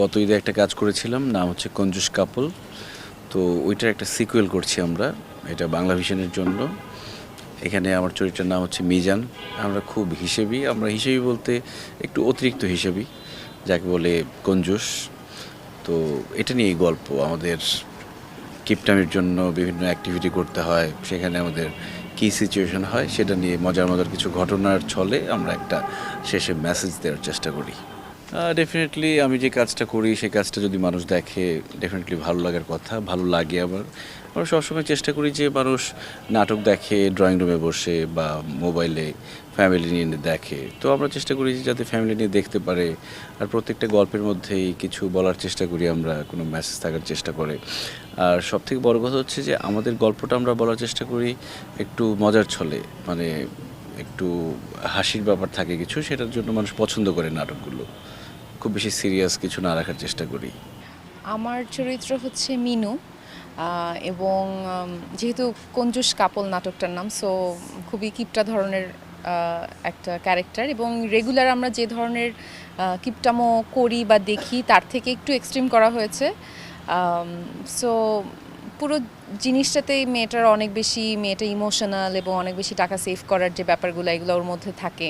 গত ঈদে একটা কাজ করেছিলাম, নাম হচ্ছে কঞ্জুস কাপল। তো ওইটার একটা সিকুয়েল করছি আমরা, এটা বাংলা ভিশনের জন্য। এখানে আমার চরিত্রের নাম হচ্ছে মিজান। আমরা খুব হিসেবি, আমরা হিসেবি বলতে একটু অতিরিক্ত হিসেবি, যাকে বলে কঞ্জুস। তো এটা নিয়েই গল্প, আমাদের কিপটামের জন্য বিভিন্ন অ্যাক্টিভিটি করতে হয়, সেখানে আমাদের কী সিচুয়েশন হয়, সেটা নিয়ে মজার মজার কিছু ঘটনার ছলে আমরা একটা শেষে মেসেজ দেওয়ার চেষ্টা করি। ডেফিনেটলি আমি যে কাজটা করি, সেই কাজটা যদি মানুষ দেখে ডেফিনেটলি ভালো লাগার কথা, ভালো লাগে আবার। আমরা সবসময় চেষ্টা করি যে মানুষ নাটক দেখে ড্রয়িং রুমে বসে বা মোবাইলে ফ্যামিলি নিয়ে দেখে। তো আমরা চেষ্টা করি যে যাতে ফ্যামিলি নিয়ে দেখতে পারে। আর প্রত্যেকটা গল্পের মধ্যেই কিছু বলার চেষ্টা করি আমরা, কোনো মেসেজ থাকার চেষ্টা করে। আর সব থেকে বড় কথা হচ্ছে যে আমাদের গল্পটা আমরা বলার চেষ্টা করি একটু মজার ছলে। মানে একটু হাসির ব্যাপার থাকে কিছু, সেটার জন্য মানুষ পছন্দ করে নাটকগুলো। খুব বেশি সিরিয়াস কিছু না রাখার চেষ্টা করি। আমার চরিত্র হচ্ছে মিনু এবং যেহেতু কঞ্জুস কাপল নাটকটার নাম সো খুবই কিপটা ধরনের একটা ক্যারেক্টার এবং রেগুলার আমরা যে ধরনের কিপটামো করি বা দেখি, তার থেকে একটু এক্সট্রিম করা হয়েছে। সো পুরো জিনিসটাতেই মেয়েটার অনেক বেশি, মেয়েটা ইমোশনাল এবং অনেক বেশি টাকা সেভ করার যে ব্যাপারগুলো, এগুলো ওর মধ্যে থাকে।